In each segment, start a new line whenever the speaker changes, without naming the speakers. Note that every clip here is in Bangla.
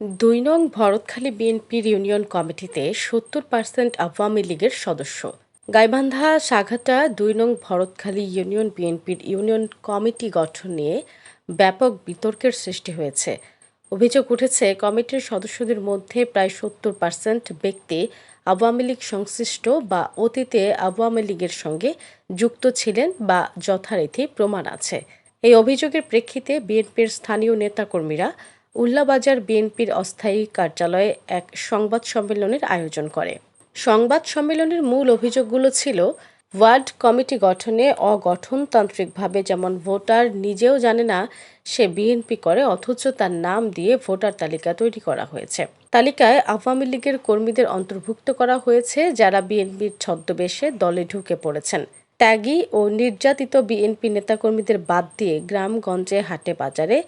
দুই নং ভরতখালী বিএনপির ইউনিয়ন কমিটিতে সত্তর পার্সেন্ট আওয়ামী লীগের সদস্য। গাইবান্ধা, সাঘাটা দুই নং ভরতখালী ইউনিয়ন বিএনপির ইউনিয়ন কমিটি গঠন নিয়ে ব্যাপক বিতর্কের সৃষ্টি হয়েছে। অভিযোগ উঠেছে, কমিটির সদস্যদের মধ্যে প্রায় সত্তর পার্সেন্ট ব্যক্তি আওয়ামী লীগ সংশ্লিষ্ট বা অতীতে আওয়ামী লীগের সঙ্গে যুক্ত ছিলেন বা যথারীতি প্রমাণ আছে। এই অভিযোগের প্রেক্ষিতে বিএনপির স্থানীয় নেতাকর্মীরা উল্লাবাজার বিএনপির অস্থায়ী কার্যালয়ে এক সংবাদ সম্মেলনের আয়োজন করে। সংবাদ সম্মেলনের মূল অভিযোগগুলো ছিল, ওয়ার্ড কমিটি গঠনে অগঠনতান্ত্রিকভাবে যেমন ভোটার নিজেও জানে না সে বিএনপি করে, অথচ তার নাম দিয়ে ভোটার তালিকা তৈরি করা হয়েছে। তালিকায় আওয়ামী লীগের কর্মীদের অন্তর্ভুক্ত করা হয়েছে, যারা বিএনপির ছদ্মবেশে দলে ঢুকে পড়েছেন। ত্যাগী ও নির্যাতিত বিএনপি নেতাকর্মীদের বাদ দিয়ে গ্রামগঞ্জে হাটে বাজারে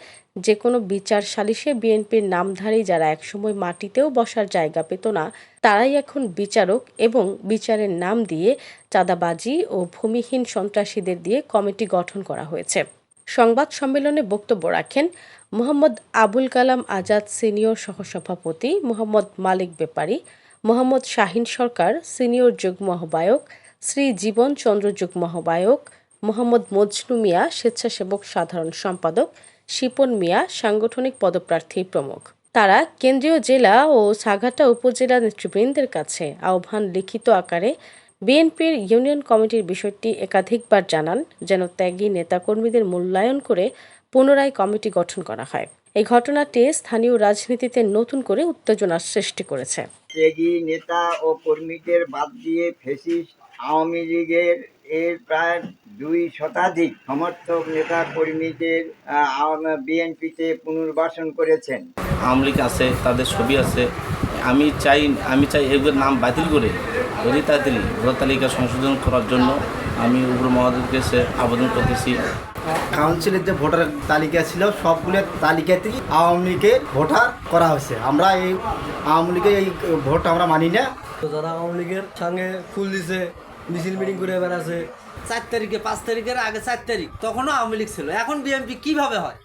যে কোনো বিচার সালিশে বিএনপির নামধারী যারা একসময় মাটিতেও বসার জায়গা পেত না, তারাই এখন বিচারক এবং বিচারের নাম দিয়ে চাঁদাবাজি ও ভূমিহীন সন্ত্রাসীদের দিয়ে কমিটি গঠন করা হয়েছে। সংবাদ সম্মেলনে বক্তব্য রাখেন মোহাম্মদ আবুল কালাম আজাদ সিনিয়র সহসভাপতি মোহাম্মদ মালিক বেপারী, মোহাম্মদ শাহিন সরকার সিনিয়র যুগ্ম আহ্বায়ক শ্রী জীবন চন্দ্র যুগ্ম আহ্বায়ক মোহাম্মদ মজনু মিয়া, স্বেচ্ছাসেবক সাধারণ সম্পাদক, শিপন মিয়া, সাংগঠনিক পদপ্রার্থী প্রমুখ। তারা কেন্দ্রীয় জেলা ও সাঘাটা উপজেলা নেতৃবৃন্দের কাছে আহ্বান লিখিত আকারে বিএনপির ইউনিয়ন কমিটির বিষয়টি একাধিকবার জানান, যেন ত্যাগী নেতাকর্মীদের মূল্যায়ন করে পুনরায় কমিটি গঠন করা হয়। এই ঘটনাটি স্থানীয় রাজনীতিতে নতুন করে উত্তেজনার সৃষ্টি করেছে।
ত্যাগী নেতা ও কর্মীদের বাদ দিয়ে ফেসিস্ট আওয়ামী লীগের এর প্রায় দুই শতাধিক সমর্থক নেতা কর্মীদের বিএনপিতে পুনর্বাসন করেছেন।
আওয়ামী লীগ আছে তাদের ছবি আছে। আমি চাই আমি চাই এগুলোর নাম বাতিল করে অতি তাড়াতাড়ি ভোটার তালিকা সংশোধন করার জন্য আমি উপর মহাদের কাছে আবেদন করতেছি।
কাউন্সিলের যে ভোটার তালিকা ছিল সবগুলো তালিকাতেই আওয়ামী লীগের ভোটার করা হয়েছে। আমরা এই আওয়ামী লীগের এই ভোট আমরা মানি না।
তো যারা আওয়ামী লীগের সঙ্গে ফুল দিছে মিছিল মিটিং করে বেড়াছে
চার তারিখে পাঁচ তারিখের আগে চার তারিখ তখনও আওয়ামী লীগ ছিল। এখন বিএনপি কীভাবে হয়?